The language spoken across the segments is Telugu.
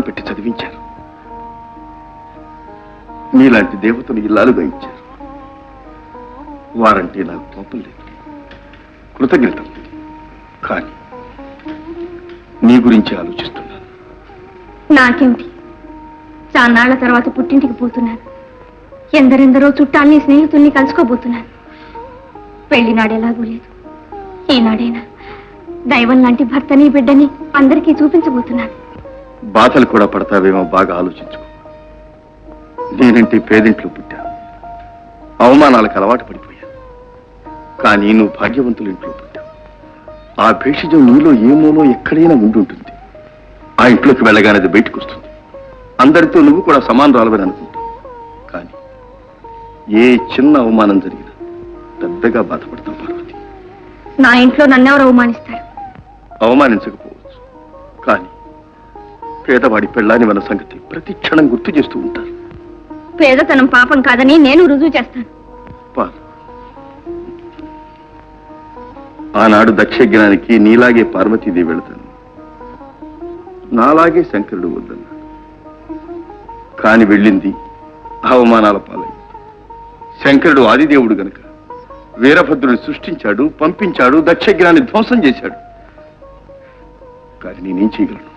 పెట్టి చదివించారు. మీలాంటి దేవతను ఇల్లాలుగా ఇచ్చారు వారంటే నాకు కోపం లేదు. కృతజ్ఞత కానీ నీ గురించి ఆలోచిస్తున్నాను. నాకేమిటి? చాన్నాళ్ళ తర్వాత పుట్టింటికి పోతున్నాను. ఎందరెందరో చుట్టాల్ని స్నేహితుల్ని కలుసుకోబోతున్నాను. పెళ్ళినాడేలాగూ లేదు. ఈనాడైనా దైవం లాంటి భర్తని బిడ్డని అందరికీ చూపించబోతున్నాను. బాధలు కూడా పడతావేమో బాగా ఆలోచించుకో. నేనంటే పేదింట్లో పుట్టా. అవమానాలకు అలవాటు పడిపోయా. కానీ నువ్వు భాగ్యవంతుల ఇంట్లో పుట్టావు ఆ భేషజం నీలో ఏమోలో ఎక్కడైనా ఉండుంటుంది ఆ ఇంట్లోకి వెళ్ళగానే అది బయటకు వస్తుంది. అందరితో నువ్వు కూడా సమానరాలవని అనుకుంటావు కానీ ఏ చిన్న అవమానం జరిగినా పెద్దగా బాధపడతావు పార్వతి. నా ఇంట్లో నన్నెవరు అవమానిస్తారు? అవమానించకపోవచ్చు. కానీ పేదవాడి పెళ్ళాని మన సంగతి ప్రతి క్షణం గుర్తు చేస్తూ ఉంటారు. పేదతనం పాపం కాదని నేను రుజువు చేస్తాను. పాలు. ఆనాడు దక్షజ్ఞానికి నీలాగే పార్వతీదేవి వెళతాను నాలాగే శంకరుడు వద్దన్నాడు. కాని వెళ్ళింది అవమానాల పాలైంది శంకరుడు ఆదిదేవుడు గనుక వీరభద్రుని సృష్టించాడు పంపించాడు దక్షజ్ఞాన్ని ధ్వంసం చేశాడు. కానీ నేనేం చేయగలను?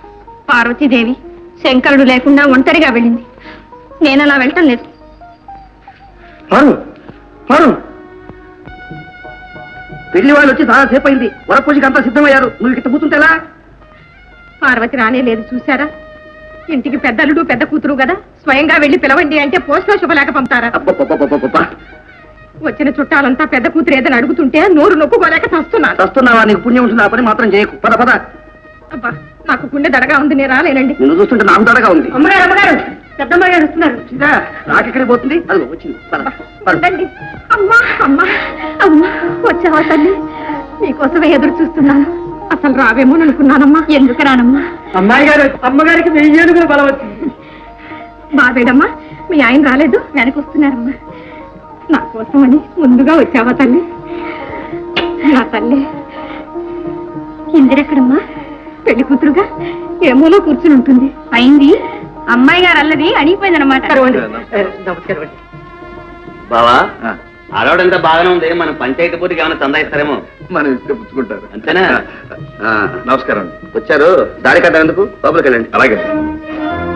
పార్వతీదేవి శంకరుడు లేకుండా ఒంటరిగా వెళ్ళింది. నేను అలా వెళ్ళటం లేదు. పారు పారు పెళ్ళి వాళ్ళు వచ్చి చాలా సేపు అయింది వరపూజకి అంతా సిద్ధమయ్యారు. నువ్వు ఇక్కడ కూర్చుంటేలా పార్వతి రానే లేదు చూసారా ఇంటికి పెద్దలుడు పెద్ద కూతురు కదా. స్వయంగా వెళ్ళి పిలవండి అంటే పోస్ట్లో శుభలేక పంపుతారా? అబ్బబ్బబ్బబ్బబ్బబ్బ. వచ్చిన చుట్టాలంతా పెద్ద కూతురు ఏదని అడుగుతుంటే నోరు నొప్పుకోలేక చస్తున్నాను. వస్తున్నావా నీకు పుణ్యం ఉంటుంది? ఆ పని మాత్రం చేయకు. పద పద. అబ్బా నాకు గుండె దడగా ఉంది నేను రాలేనండి. నిన్ను చూస్తుంటే నాకు దడగా ఉంది. అమ్మగారు అమ్మగారు పెద్దమ్మ గారు వస్తున్నారు. వచ్చిందా నాకెక్కడికి పోతుంది? అది వచ్చింది. అమ్మా అమ్మా అమ్మా వచ్చావా తల్లి? నీకోసమే ఎదురు చూస్తున్నాను. అసలు రావేమో అనుకున్నానమ్మా. ఎందుకు రానమ్మా? అమ్మాయి గారు అమ్మగారికి వెయ్యి ఏనుగులు బలం వచ్చింది. బాబేడమ్మా మీ ఆయన రాలేదు వెనక వస్తున్నారమ్మా. నా కోసమని ముందుగా వచ్చావా తల్లి? నా తల్లి ఇందిరెక్కడమ్మా? పెళ్ళి కూతురుగా? ఏమోలో కూర్చుని ఉంటుంది. అయింది. అమ్మాయి గారు అల్లది అడిగిపోయిందనమాట బావా ఆడవాడంతా బాగానే ఉంది. మనం పంచాయతీ పూర్తికి ఏమైనా చందా ఇస్తారేమో? మనం ఇస్తే పుచ్చుకుంటారు. అంతేనా? నమస్కారం అండి. వచ్చారు. దారి కట్టేందుకు లోపలికి వెళ్ళండి. అలాగే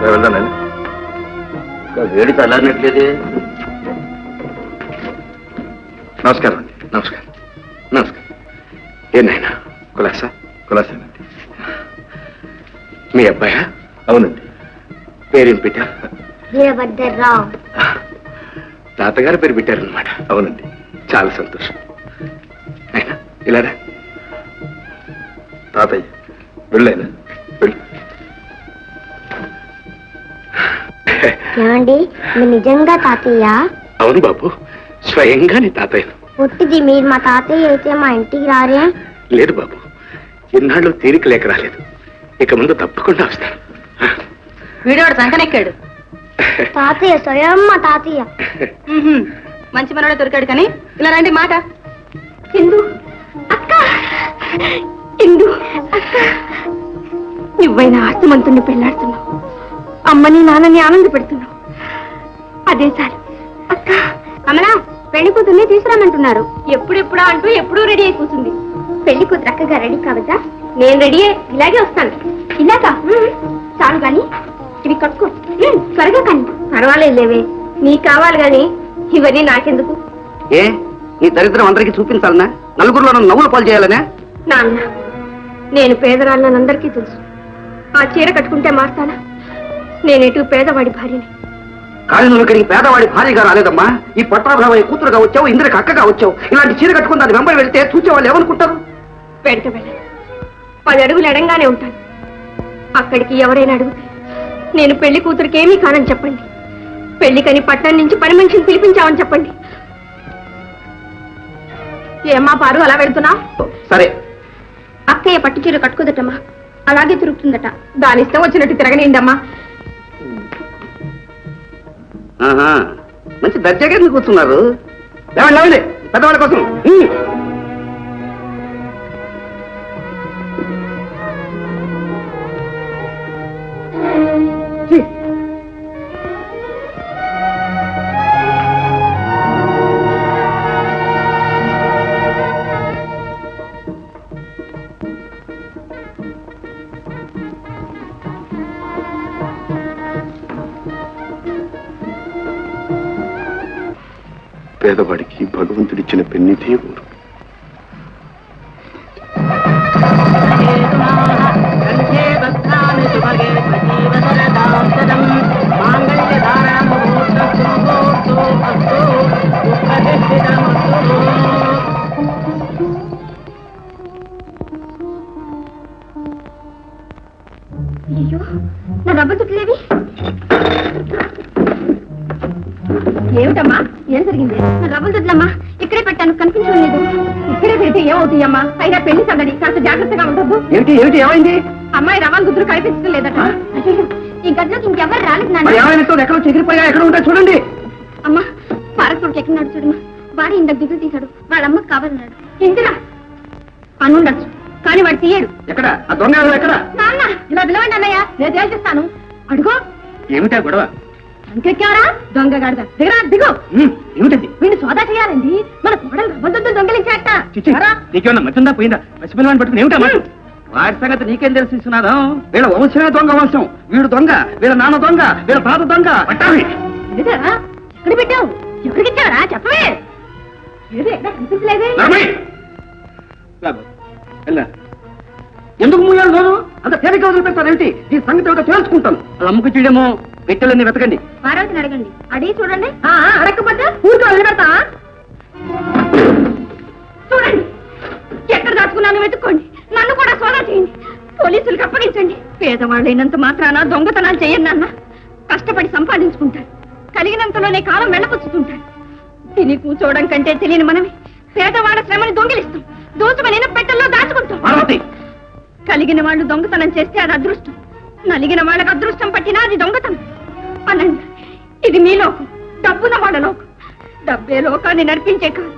వెళ్దానండి వేడి చల్లారినట్లేదు. నమస్కారం అండి. నమస్కారం. నమస్కారం. ఏనాయనా కులాసా? కులాసేనండి మీ అబ్బాయా? అవునండి. పేరేం పెట్టారు వీరభద్రరావు తాతగారు పేరు పెట్టారనమాట అవునండి. చాలా సంతోషం. అయినా ఇలారా? తాతయ్య వెళ్ళైనా? వెళ్ళు. ఏమండి మీరు నిజంగా తాతయ్య? అవును బాబు స్వయంగా నీ తాతయ్యను పుట్టిది మీరు మా తాతయ్య అయితే మా ఇంటికి రారే? లేదు బాబు ఇన్నాళ్ళు తీరిక లేక రాలేదు. ఇక ముందు తప్పకుండా వస్తాను. వీడోడు సంకనెక్కాడు. తాతయ్య స్వయం మా తాతయ్య. మంచి మనోడే దొరికాడు కానీ ఇలా రండి మాట. ఇందు. అక్క. ఇందు. అక్క. నువ్వైనా ఆస్తమంతుణ్ణి పెళ్ళాడుతున్నావు. అమ్మని నాన్నని ఆనంద పెడుతున్నావు అదే సార్. అక్క. కమలా పెళ్ళి కూతుర్ని తీసుకురామంటున్నారు. ఎప్పుడెప్పుడా అంటూ ఎప్పుడూ రెడీ అయి కూర్చుంది పెళ్ళి కూతురు అక్కగా రెడీ కావద్దా? నేను రెడీ ఇలాగే వస్తాను. ఇలాగా? చాలు గాని ఇవి కట్టుకో. త్వరగా కానీ పర్వాలేదు లేవే నీకు కావాలి గాని ఇవన్నీ నాకెందుకు? ఏ నీ దరిద్రం అందరికీ చూపించాలనా? నలుగురిలో నవ్వులు పాలు చేయాలనే? నాన్న నేను పేదరాళ్ళని అందరికీ తెలుసు. ఆ చీర కట్టుకుంటే మారుతానా? నేనేటు పేదవాడి భార్యని? కానీ నువ్వు ఇక్కడికి పేదవాడి భార్యగా రాలేదమ్మా. ఈ పట్టాభావయ్య కూతురుగా వచ్చావు ఇంద్రకి అక్కగా వచ్చావు. ఇలాంటి చీర కట్టుకుని దాని వెంబడి వెళ్తే చూసే వాళ్ళు ఏమనుకుంటారు? వెంట వెళ్ళను పది అడుగులు ఎడంగానే ఉంటాను. అక్కడికి ఎవరైనా అడిగితే నేను పెళ్ళి కూతురికి ఏమీ కానని చెప్పండి పెళ్ళికని పట్టణం నుంచి పని మనిషిని పిలిపించామని చెప్పండి. ఏమ్మా పారు అలా వెళ్తున్నా సరే. అక్కయ్య పట్టు చీర కట్టుకోదటమ్మా. అలాగే తిరుగుతుందట. దాని ఇష్టం వచ్చినట్టు తిరగనిండమ్మా ఆహా, మంచి దర్జాగా కూర్చున్నారు? పెద్దవాళ్ళ కోసం. పేదవాడికి భగవంతుడిచ్చిన పెన్నిదే ఊరు ఏమిటమ్మా? ఏం జరిగింది? డబ్బులు తుట్టలమ్మా ఇక్కడే పెట్టాను కనిపించడం లేదు. ఇక్కడే తిరిగితే ఏమవుతాయమ్మా? అయినా పెళ్ళి సంగడి కాస్త జాగ్రత్తగా ఉండదు ఏమిటి ఏమిటి ఏమైంది? అమ్మాయి రవాన్ గుద్దురు కనిపించడం లేదట. ఈ గదిలోకి ఇంకెవరు రాలేదు నాన్న. ఎక్కడో చెగిరిపోయా ఎక్కడ ఉంటాయి చూడండి. అమ్మా పారకుడికి ఎక్కడున్నాడు చూడమ్మా వాడి ఇందాక దిగులు తీశాడు. వాళ్ళ అమ్మకి కావాలన్నాడు. ఇందిరా అనుండొచ్చు కానీ వాడు తీయడు. ఎక్కడ? ఆ దొంగ ఎక్కడ? నాన్న ఇలా పిలవండి అన్నయ్య. నేను తేల్చిస్తాను. అడుగో. ఏమిటా గొడవ? ఇంకెక్కారా దొంగ గాడిద. దిగరా దిగు. ఉమ్, ఏమిటది వీడిని సోదా చేయాలండి. మన కోడలు రవ్వదొద్దు దొంగలించాట నీకేమన్నా మధ్యందా పోయిందా? పసిపిల్లవాడిని పట్టుకుని ఏమిటా మాట వాడి సంగతి నీకేం తెలిసి విశ్వనాథం? వీళ్ళ వంశమే దొంగ వంశం. వీడు దొంగ వీళ్ళ నాన్న దొంగ వీళ్ళ తాత దొంగ. ఏదిరా ఎక్కడ పెట్టావు? ఎవరికి ఇచ్చావరా చెప్పవే. ఏది ఎందుకు మూయాలి రోజు అంత తేలిక వదిలిపెడతారేమిటి? ఈ సంగతి ఏమిటో తేల్చుకుంటాను వాళ్ళ అమ్మకు చూడేమో పెట్టెలన్నీ వెతకండి. పార్వతిని అడగండి. అడిగి చూడండి. ఆ, ఆ, అడగకపోతే ఊరికే వదిలిపెడతా చూడండి. ఎక్కడ దాచుకున్నాను వెతుక్కోండి. నన్ను కూడా సోదా చేయండి. పోలీసులకు అప్పగించండి. పేదవాళ్ళైనంత మాత్రాన దొంగతనాలు చేయండి నాన్న. కష్టపడి సంపాదించుకుంటారు. కలిగినంతలోనే కాలం వెళ్ళపుచ్చుతుంటారు తిని కూర్చోవడం కంటే తెలియని మనమే పేదవాళ్ళ శ్రమని దొంగిలిస్తాం. దోచుమని పెట్టెల్లో దాచుకుంటాం. పార్వతి! కలిగిన వాళ్ళు దొంగతనం చేస్తే అది అదృష్టం. నలిగిన వాళ్ళకి అదృష్టం పట్టినా అది దొంగతనం. అనండి ఇది మీ లోకం. డబ్బున వాళ్ళ లోకం. డబ్బే లోకాన్ని నడిపించే కాదు.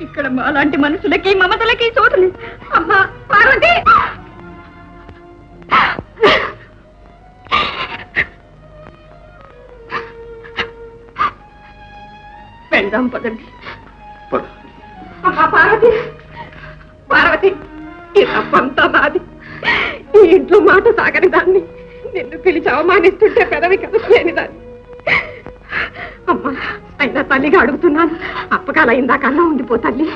ఇక్కడ మాలాంటి మనుషులకి మమతలకి చోటు లేదు అమ్మా పార్వతి! వెళ్దాం పదండి. పార్వతి! పార్వతి ఈ తప్పంతా నాది. ఈ ఇంట్లో మాట సాగని దాన్ని నిన్ను పిలిచి అవమానిస్తుంటే పెదవి కదలేని దాన్ని. అమ్మా అయినా తల్లిగా అడుగుతున్నాను. అప్పకాల కన్నా ఉండిపో తల్లి.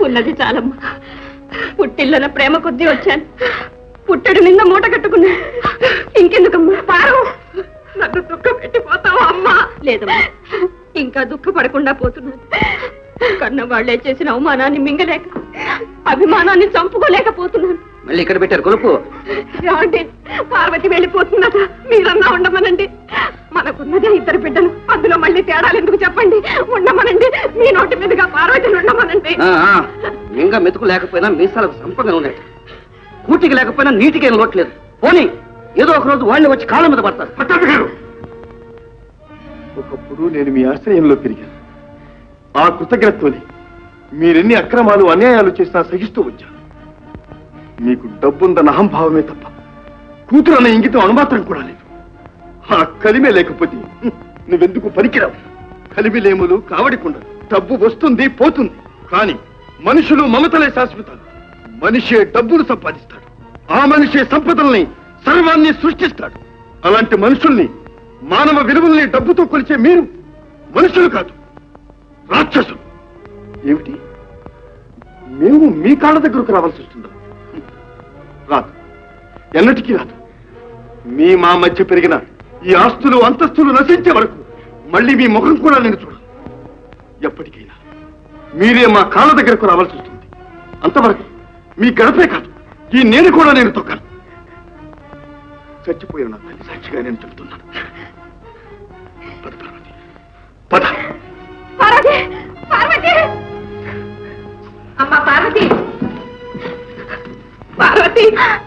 ఉన్నది చాలమ్మా. పుట్టిల్లన ప్రేమ కొద్దీ వచ్చాను. పుట్టడు నిన్న మూట కట్టుకున్నా. ఇంకెందుకమ్మా? పారు. నన్ను దుఃఖ పెట్టిపోతావా అమ్మా? లేదమ్మా. ఇంకా దుఃఖపడకుండా పోతున్నాను. కన్న వాళ్ళే చేసిన అవమానాన్ని మింగలేక అభిమానాన్ని చంపుకోలేకపోతున్నాను. మళ్ళీ ఇక్కడ పెట్టారు కొలుపు ఏమండి పార్వతి వెళ్ళిపోతున్నదా మీరన్నా ఉండమనండి. మనకున్నదే ఇద్దరు బిడ్డలు. అందులో మళ్ళీ తేడాలు ఎందుకు చెప్పండి? ఉండమనండి. మీ నోటి మీదుగా పార్వతిని ఉండమనండి. ఇంకా మెతుకు లేకపోయినా మీసాలకు సంపంగా ఉన్నాయి. కూటికి లేకపోయినా నీటికి ఏం లోట్లేదు పోనీ ఏదో ఒక రోజు వాళ్ళని వచ్చి కాళ్ళ మీద పడతారు. గారు! ఒకప్పుడు నేను మీ ఆశ్రయంలో పెరిగాను. ఆ కృతజ్ఞతతోనే మీరెన్ని అక్రమాలు అన్యాయాలు చేసినా సహిస్తూ వచ్చాను. మీకు డబ్బుందన్న అహంభావమే తప్ప కూతురు అన్న ఇంగితం అనుమాత్రం కూడా లేదు. ఆ కలిమే లేకపోతే నువ్వెందుకు పనికిరావు? కలిమిలేములు కావడికుండదు డబ్బు వస్తుంది పోతుంది. కానీ మనుషులు మమతలే శాశ్వతాలు. మనిషే డబ్బును సంపాదిస్తాడు. ఆ మనిషే సంపదల్ని సర్వాన్ని సృష్టిస్తాడు. అలాంటి మనుషుల్ని మానవ విలువల్ని డబ్బుతో కొలిచే మీరు మనుషులు కాదు రాక్షసులు. ఏమిటి? మేము మీ కాళ్ళ దగ్గరకు రావాల్సి వస్తుందా? రాదు. ఎన్నటికీ రాదు. మీ మా మధ్య పెరిగిన ఈ ఆస్తులు అంతస్తులు నశించే వరకు మళ్ళీ మీ ముఖం కూడా నేను చూడను. ఎప్పటికైనా మీరే మా కాళ్ళ దగ్గరకు రావాల్సి వస్తుంది. అంతవరకు మీ గడపే కాదు ఈ నేను కూడా నేను తొక్కాను. చచ్చిపోయిన నా తల్లి సాక్షిగా నేను చెబుతున్నాను. Steve.